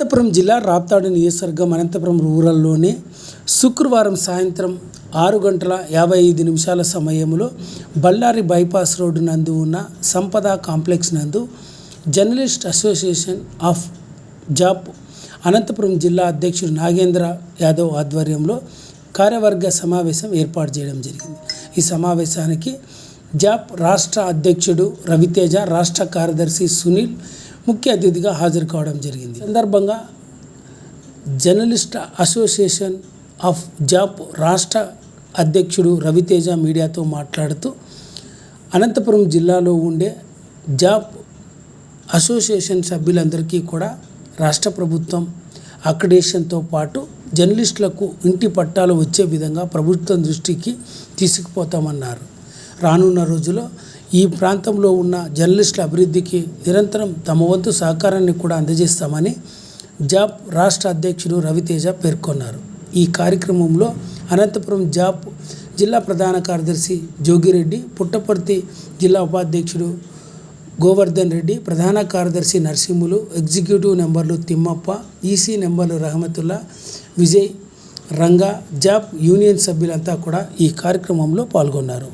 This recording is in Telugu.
అనంతపురం జిల్లా రాప్తాడు నియోజకవర్గం అనంతపురం రూరల్లోనే శుక్రవారం సాయంత్రం ఆరు గంటల యాభై ఐదు నిమిషాల సమయంలో బళ్ళారి బైపాస్ రోడ్డు నందు ఉన్న సంపద కాంప్లెక్స్ నందు journalist association of JAP Anantapuram జిల్లా అధ్యక్షుడు నాగేంద్ర యాదవ్ ఆధ్వర్యంలో కార్యవర్గ సమావేశం ఏర్పాటు చేయడం జరిగింది. ఈ సమావేశానికి జాప్ రాష్ట్ర అధ్యక్షుడు రవితేజ రాష్ట్ర కార్యదర్శి సునీల్ ముఖ్య అతిథిగా హాజరు కావడం జరిగింది. సందర్భంగా జర్నలిస్ట్ అసోసియేషన్ ఆఫ్ జాప్ రాష్ట్ర అధ్యక్షుడు రవితేజ మీడియాతో మాట్లాడుతూ అనంతపురం జిల్లాలో ఉండే జాప్ అసోసియేషన్ సభ్యులందరికీ కూడా రాష్ట్ర ప్రభుత్వం అక్రిడేషన్తో పాటు జర్నలిస్టులకు ఇంటి పట్టాలు వచ్చే విధంగా ప్రభుత్వం దృష్టికి తీసుకుపోతామన్నారు. రానున్న రోజుల్లో ఈ ప్రాంతంలో ఉన్న జర్నలిస్టుల అభివృద్ధికి నిరంతరం తమ వంతు సహకారాన్ని కూడా అందజేస్తామని జాప్ రాష్ట్ర అధ్యక్షుడు రవితేజ పేర్కొన్నారు. ఈ కార్యక్రమంలో అనంతపురం జాప్ జిల్లా ప్రధాన కార్యదర్శి జోగిరెడ్డి పుట్టపర్తి జిల్లా ఉపాధ్యక్షుడు గోవర్ధన్ రెడ్డి ప్రధాన కార్యదర్శి నరసింహులు ఎగ్జిక్యూటివ్ నెంబర్లు తిమ్మప్ప ఈసీ నెంబర్లు రహమతుల్లా విజయ్ రంగా జాబ్ యూనియన్ సభ్యులంతా కూడా ఈ కార్యక్రమంలో పాల్గొన్నారు.